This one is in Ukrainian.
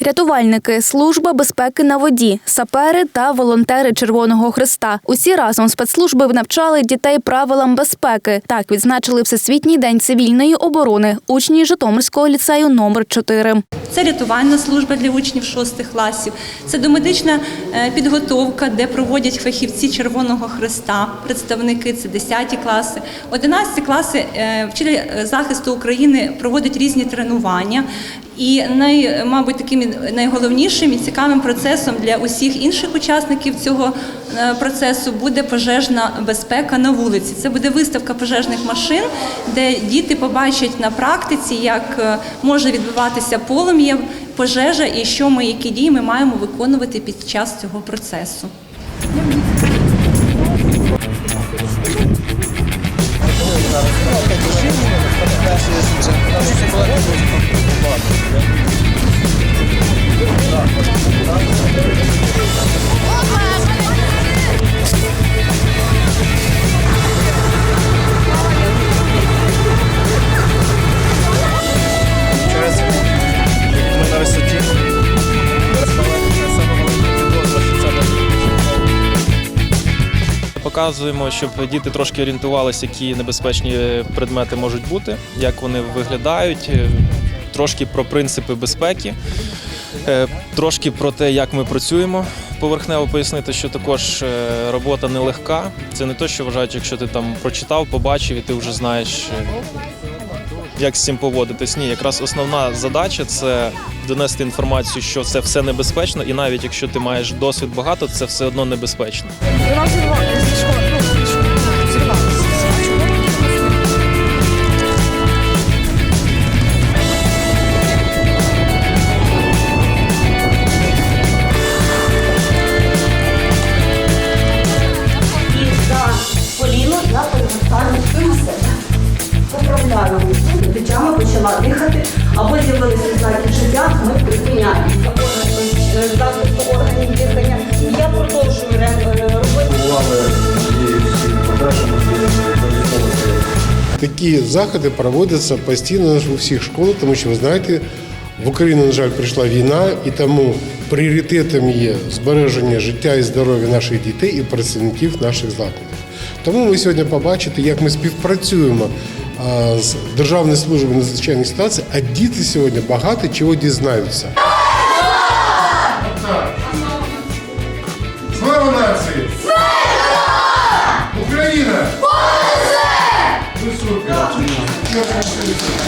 Рятувальники, служба безпеки на воді, сапери та волонтери Червоного Христа. Усі разом спецслужби навчали дітей правилам безпеки. Так відзначили Всесвітній день цивільної оборони учні Житомирського ліцею номер 4 Це рятувальна служба для учнів шостих класів, це домедична е, підготовка, де проводять фахівці Червоного Христа, представники це 10 класи. 11 класи е, вчитель е, захисту України проводять різні тренування. І най, мабуть, таким найголовнішим і цікавим процесом для усіх інших учасників цього процесу буде пожежна безпека на вулиці. Це буде виставка пожежних машин, де діти побачать на практиці, як може відбуватися полум'я, пожежа і що ми, які дії ми маємо виконувати під час цього процесу. Показуємо, щоб діти трошки орієнтувалися, які небезпечні предмети можуть бути, як вони виглядають, е, трошки про принципи безпеки, е, трошки про те, як ми працюємо. Поверхнево пояснити, що також е, робота нелегка. Це не те, що вважають, якщо ти там прочитав, побачив і ти вже знаєш, як з цим поводитись. Ні, якраз основна задача це донести інформацію, що це все небезпечно, і навіть якщо ти маєш досвід багато, це все одно небезпечно. І Такі заходи проводяться постійно у всіх школах, тому що ви знаєте, в Україну, на жаль, прийшла війна, і тому пріоритетом є збереження життя і здоров'я наших дітей і працівників наших закладів. Тому ви сьогодні побачите, як ми співпрацюємо з Державною службою надзвичайних ситуацій, а діти сьогодні багато чого дізнаються. Слава нації!